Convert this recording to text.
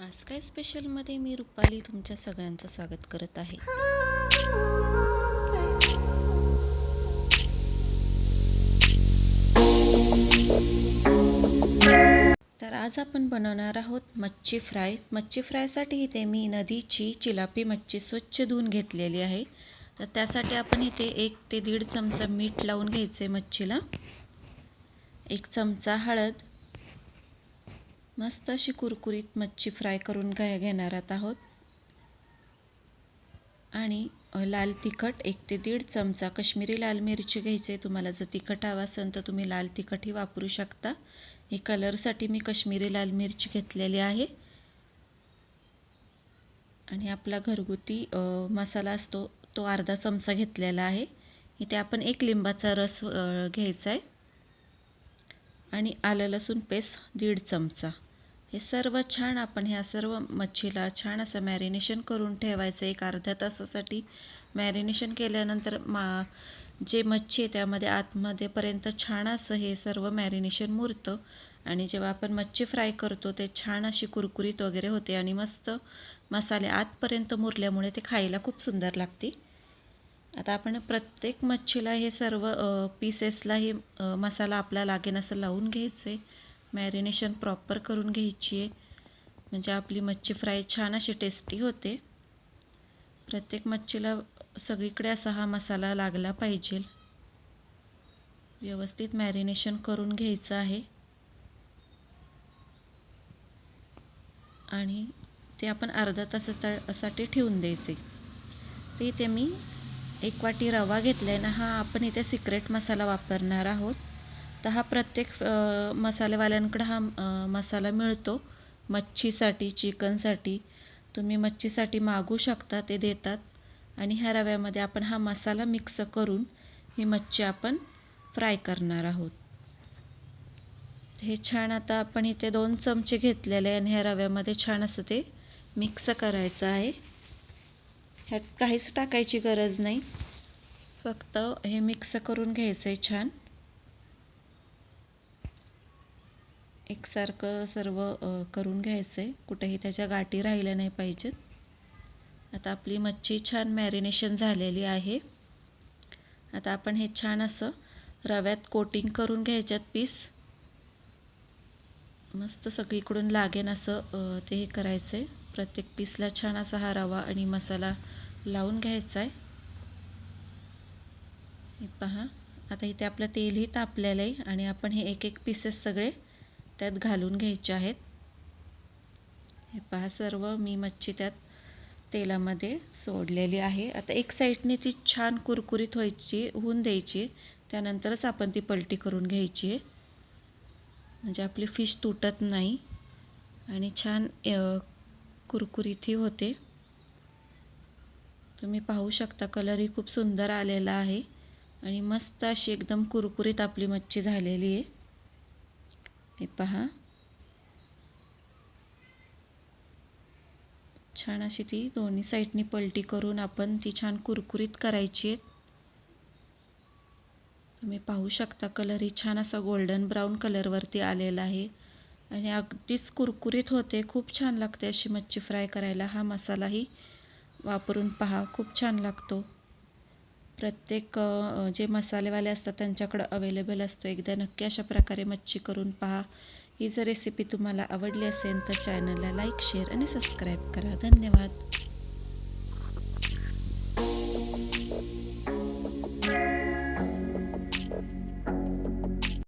आज काय स्पेशलमध्ये मी रुपाली तुमच्या सगळ्यांचं स्वागत करत आहे? तर आज आपण बनवणार आहोत मच्छी फ्राय. मच्छी फ्रायसाठी इथे मी नदीची चिलापी मच्छी स्वच्छ धुवून घेतलेली आहे. तर त्यासाठी आपण इथे एक ते दीड चमचा मीठ लावून घ्यायचे मच्छीला. एक चमचा हळद. मस्त अशी कुरकुरीत मच्छी फ्राय करून घ्या घेणार आहोत आणि लाल तिखट एक ते दीड चमचा कश्मीरी लाल मिरची घ्यायची तुम्हाला जर तिखट हवं असेल तर तुम्ही लाल तिखटही वापरू शकता. हे कलरसाठी मी कश्मीरी लाल मिरची घेतलेली आहे. आणि आपला घरगुती मसाला असतो तो अर्धा चमचा घेतलेला आहे. इथे आपण एक लिंबाचा रस घ्यायचा आहे. आणि आलं लसूण पेस्ट दीड चमचा. हे सर्व छान आपण ह्या सर्व मच्छीला छान असं मॅरिनेशन करून ठेवायचं एक अर्ध्या तासासाठी. मॅरिनेशन केल्यानंतर मा जे मच्छी आहे त्यामध्ये आतमध्येपर्यंत छान असं हे सर्व मॅरिनेशन मुरतं. आणि जेव्हा आपण मच्छी फ्राय करतो ते छान अशी कुरकुरीत वगैरे होते आणि मस्त मसाले आतपर्यंत मुरल्यामुळे ते खायला खूप सुंदर लागते. आता आपण प्रत्येक मच्छीला हे सर्व पीसेसला हे मसाला आपला लागेन असं लावून घ्यायचं आहे मॅरिनेशन प्रॉपर करून घ्यायची आहे. म्हणजे आपली मच्छी फ्राय छान अशी टेस्टी होते. प्रत्येक मच्छीला सगळीकडे असा हा मसाला लागला पाहिजे. व्यवस्थित मॅरिनेशन करून घ्यायचं आहे. आणि ते आपण अर्धा तासासाठी ठेवून द्यायचे. ते इथे मी एक वाटी रवा घेतला आहे ना हा आपण इथे सिक्रेट मसाला वापरणार आहोत. तर हा प्रत्येक मसालेवाल्यांकडं हा मसाला मिळतो. मच्छीसाठी चिकनसाठी. तुम्ही मच्छीसाठी मागू शकता ते देतात. आणि ह्या रव्यामध्ये आपण हा मसाला मिक्स करून ही मच्छी आपण फ्राय करणार आहोत. हे छान आता आपण इथे दोन चमचे घेतलेले आणि ह्या रव्यामध्ये छान असं ते मिक्स करायचं आहे. ह्यात काहीच टाकायची गरज नाही. फक्त हे मिक्स करून घ्यायचं आहे छान. एकसारखं सर्व करून घ्यायचं आहे कुठेही त्याच्या गाठी राहिल्या नाही पाहिजेत. आता आपली मच्छी छान मॅरिनेशन झालेली आहे. आता आपण हे छान असं रव्यात कोटिंग करून घ्यायच्यात पीस. मस्त सगळीकडून लागेन असं ते हे करायचं आहे प्रत्येक पीसला छान असा हा रवा आणि मसाला लावून घ्यायचा आहे हे पहा. आता इथे आपलं तेलही तापलेलं आहे आणि आपण हे एक एक पीसेस सगळे त्यात घालून घ्यायचे आहेत. हे पहा सर्व मी मच्छी त्यात तेलामध्ये सोडलेली आहे. आता एक साईडने ती छान कुरकुरीत व्हायची होऊन द्यायची. त्यानंतरच आपण ती पलटी करून घ्यायची. आहे म्हणजे आपली फिश तुटत नाही आणि छान कुरकुरीतही होते. तुम्ही पाहू शकता कलरही खूप सुंदर आलेला आहे. आणि मस्त अशी एकदम कुरकुरीत आपली मच्छी झालेली आहे. हे पहा. छान अशी ती दोन्ही साईडनी पलटी करून आपण ती छान कुरकुरीत करायची आहेत. तुम्ही पाहू शकता कलरही छान असा गोल्डन ब्राऊन कलरवरती आलेला आहे. आणि अगदीच कुरकुरीत होते. खूप छान लागते अशी मच्छी फ्राय करायला. हा मसालाही वापरून पहा. खूप छान लागतो. प्रत्येक जे मसालेवाले असतात त्यांच्याकडं अवेलेबल असतो. एकदा नक्की अशा प्रकारे मच्छी करून पहा. ही जर रेसिपी तुम्हाला आवडली असेल तर चॅनलला लाईक शेअर आणि सबस्क्राईब करा. धन्यवाद.